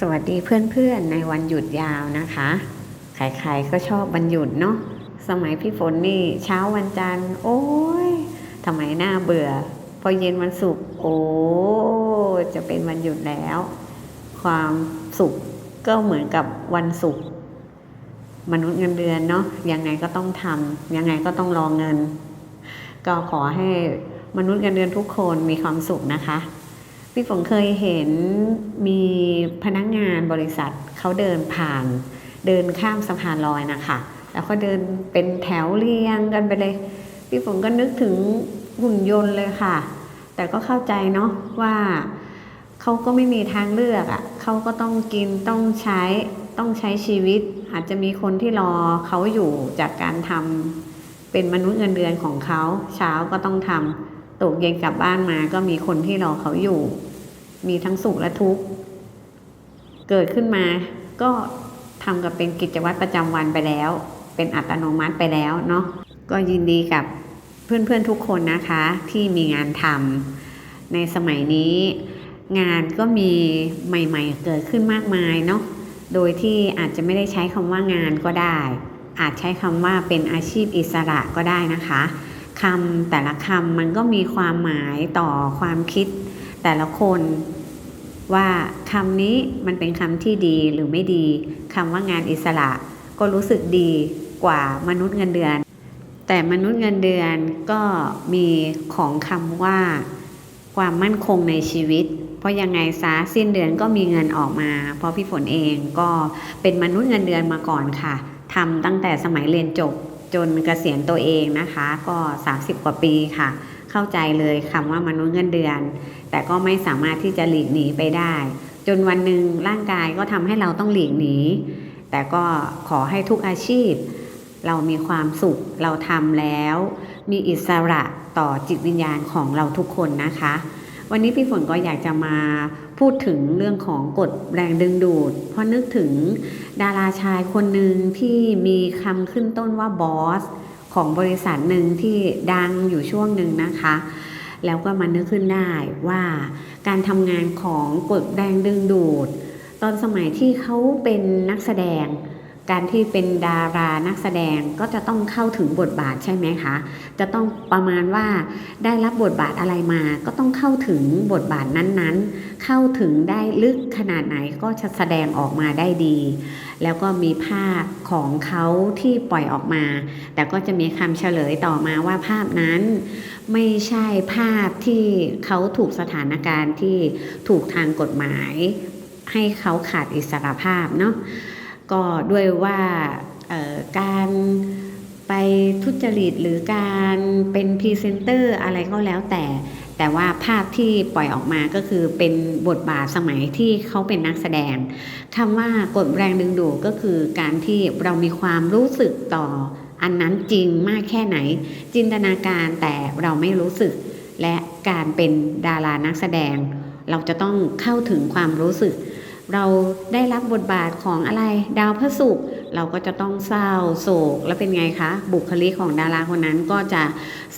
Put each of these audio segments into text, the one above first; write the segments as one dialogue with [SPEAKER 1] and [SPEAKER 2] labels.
[SPEAKER 1] สวัสดีเพื่อนๆในวันหยุดยาวนะคะ ใครๆก็ชอบวันหยุดเนาะ สมัยพี่ฝนนี่เช้าวันจันทร์ โอ้ยทำไมหน้าเบื่อ พอเย็นวันศุกร์ โอ้จะเป็นวันหยุดแล้ว ความสุขก็เหมือนกับวันศุกร์ มนุษย์เงินเดือนเนาะ ยังไงก็ต้องทำยังไงก็ต้องรอเงิน ก็ขอให้มนุษย์เงินเดือนทุกคนมีความสุขนะคะ พี่ฝนเคยเห็นมีพนักงานบริษัทเขาเดินผ่าน เดินข้ามสะพานลอยนะคะแล้วก็เดินเป็นแถวเรียงกันไปเลย พี่ฝนก็นึกถึงหุ่นยนต์เลยค่ะ แต่ก็เข้าใจเนาะว่าเขาก็ไม่มีทางเลือกอะ่ะเขาก็ต้องกินต้องใช้ต้องใช้ชีวิต อาจจะมีคนที่รอเขาอยู่จากการทำเป็นมนุษย์เงินเดือนของเขาเช้าก็ต้องทำ ตกเย็นกลับบ้านมาก็มีคนที่รอเขาอยู่ มีทั้งสุขและทุกข์เกิดขึ้นมาก็ทำกับเป็นกิจวัตรประจำวันไปแล้ว เป็นอัตโนมัติไปแล้วเนาะก็ยินดีกับเพื่อนๆทุกคนนะคะที่มีงานทำในสมัยนี้งานก็มีใหม่ๆเกิดขึ้นมากมายเนาะโดยที่อาจจะไม่ได้ใช้คำว่างานก็ได้ อาจใช้คำว่าเป็นอาชีพอิสระก็ได้นะคะ คำแต่ละคำมันก็มีความหมายต่อความคิด แต่ละคนว่าคำนี้มันเป็นคำที่ดีหรือไม่ดีคำว่างานอิสระก็รู้สึกดีกว่ามนุษย์เงินเดือน แต่มนุษย์เงินเดือนก็มีของคำว่า ความมั่นคงในชีวิต เพราะยังไงซะสิ้นเดือนก็มีเงินออกมา เพราะพี่ฝนเองก็เป็นมนุษย์เงินเดือนมาก่อนค่ะทำตั้งแต่สมัยเรียนจบ จนเกษียณตัวเองนะคะ ก็ 30 กว่าปีค่ะ เข้าใจเลยคำว่ามนุษย์เงินเดือน แต่ก็ไม่สามารถที่จะหลีกหนีไปได้ จนวันหนึ่งร่างกายก็ทำให้เราต้องหลีกหนี แต่ก็ขอให้ทุกอาชีพ เรามีความสุขเราทำแล้ว มีอิสระต่อจิตวิญญาณของเราทุกคนนะคะ วันนี้พี่ฝนก็อยากจะมาพูดถึงเรื่องของกฎแรงดึงดูด เพราะนึกถึงดาราชายคนหนึ่งที่มีคำขึ้นต้นว่าบอสของบริษัทหนึ่งที่ดังอยู่ช่วงหนึ่งนะคะ แล้วก็มานึกขึ้นได้ว่าการทำงานของกฎแรงดึงดูด ตอนสมัยที่เขาเป็นนักแสดง การที่เป็นดารานักแสดงก็จะต้องเข้าถึงบทบาทใช่ไหมคะ จะต้องประมาณว่าได้รับบทบาทอะไรมา ก็ต้องเข้าถึงบทบาทนั้นๆ เข้าถึงได้ลึกขนาดไหนก็จะแสดงออกมาได้ดี แล้วก็มีภาพของเขาที่ปล่อยออกมา แต่ก็จะมีคำเฉลยต่อมาว่าภาพนั้น ไม่ใช่ภาพที่เขาถูกสถานการณ์ที่ถูกทางกฎหมาย ให้เขาขาดอิสรภาพเนาะ ก็ด้วยว่าการไปทุจริตหรือการเป็นพรีเซนเตอร์อะไรก็แล้วแต่ แต่ว่าภาพที่ปล่อยออกมาก็คือเป็นบทบาทสมัยที่เขาเป็นนักแสดงคำว่ากดแรงดึงดูดก็คือการที่เรามีความรู้สึกต่ออันนั้นจริงมากแค่ไหน จินตนาการแต่เราไม่รู้สึก และการเป็นดารานักแสดง เราจะต้องเข้าถึงความรู้สึก เราได้รับบทบาทของอะไรดาวพระศุกร์เราก็จะต้องเศร้าโศก แล้วเป็นไงคะ บุคลิกของดาราคนนั้นก็จะ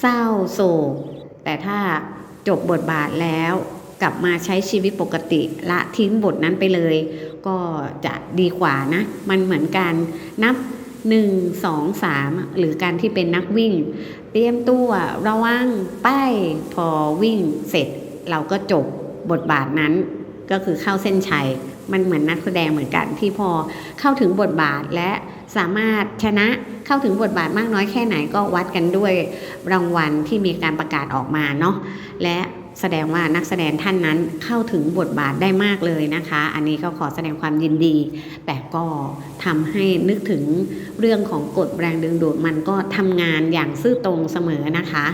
[SPEAKER 1] เศร้าโศก แต่ถ้าจบบทบาทแล้วกลับมาใช้ชีวิตปกติละทิ้งบทนั้นไปเลย ก็จะดีกว่านะ มันเหมือนการนับ 1 2 3 หรือการที่เป็นนักวิ่ง เตรียมตัวระวังป้ายพอวิ่งเสร็จ เราก็จบบทบาทนั้นก็คือเข้าเส้นชัย มันเหมือนนักแสดงเหมือนกันที่พอเข้าถึงบทบาทและสามารถชนะเข้าถึงบทบาทมากน้อยแค่ไหนก็วัดกันด้วยรางวัลที่มีการประกาศออกมาเนาะและแสดงว่านักแสดงท่านนั้นเข้าถึงบทบาทได้มากเลยนะคะ อันนี้ก็ขอแสดงความยินดี แต่ก็ทำให้นึกถึงเรื่องของกฎแรงดึงดูดมันก็ทำงานอย่างซื่อตรงเสมอนะคะ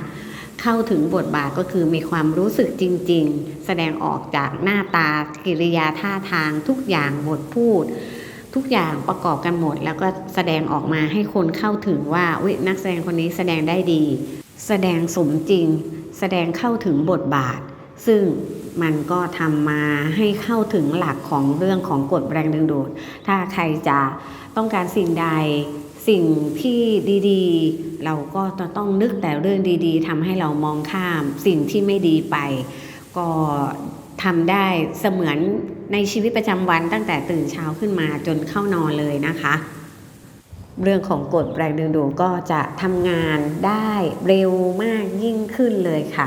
[SPEAKER 1] เข้าถึงบทบาทก็คือมีความรู้สึกจริง ๆ แสดงออกจากหน้าตากิริยาท่าทางทุกอย่างบทพูด ทุกอย่างประกอบกันหมด แล้วก็แสดงออกมาให้คนเข้าถึงว่าวินักแสดงคนนี้แสดงได้ดี แสดงสมจริง แสดงเข้าถึงบทบาท ซึ่งมันก็ทำมาให้เข้าถึงหลักของเรื่องของกฎแรงดึงดูดถ้าใครจะต้องการสิ่งใด สิ่งที่ดีๆ เราก็จะต้องนึกแต่เรื่องดีๆทำให้เรามองข้าม สิ่งที่ไม่ดีไป ก็ทำได้เสมือนในชีวิตประจำวันตั้งแต่ตื่นเช้าขึ้นมาจนเข้านอนเลยนะคะ เรื่องของกฎแรงดึงดูดก็จะทำงานได้เร็วมากยิ่งขึ้นเลยค่ะ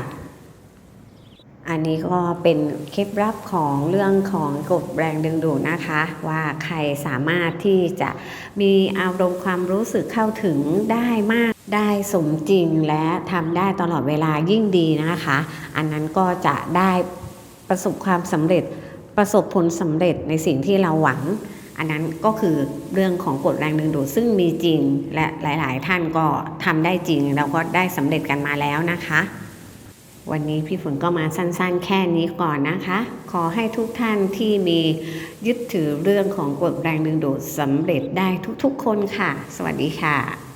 [SPEAKER 1] อันนี้ก็เป็นเคล็ดลับของเรื่องของกฎแรงดึงดูดนะคะ ว่าใครสามารถที่จะมีอารมณ์ความรู้สึกเข้าถึงได้มากได้สมจริงและทำได้ตลอดเวลายิ่งดีนะคะ อันนั้นก็จะได้ประสบความสำเร็จประสบผลสำเร็จในสิ่งที่เราหวัง อันนั้นก็คือเรื่องของกฎแรงดึงดูดซึ่งมีจริงและหลาย ๆ ท่านก็ทำได้จริงแล้วก็ได้สำเร็จกันมาแล้วนะคะ วันนี้พี่ฝนก็มาสั้นๆ แค่นี้ก่อนนะคะ ขอให้ทุกท่านที่มียึดถือเรื่องของกฎแรงดึงดูดสำเร็จได้ทุกๆ คนค่ะ สวัสดีค่ะ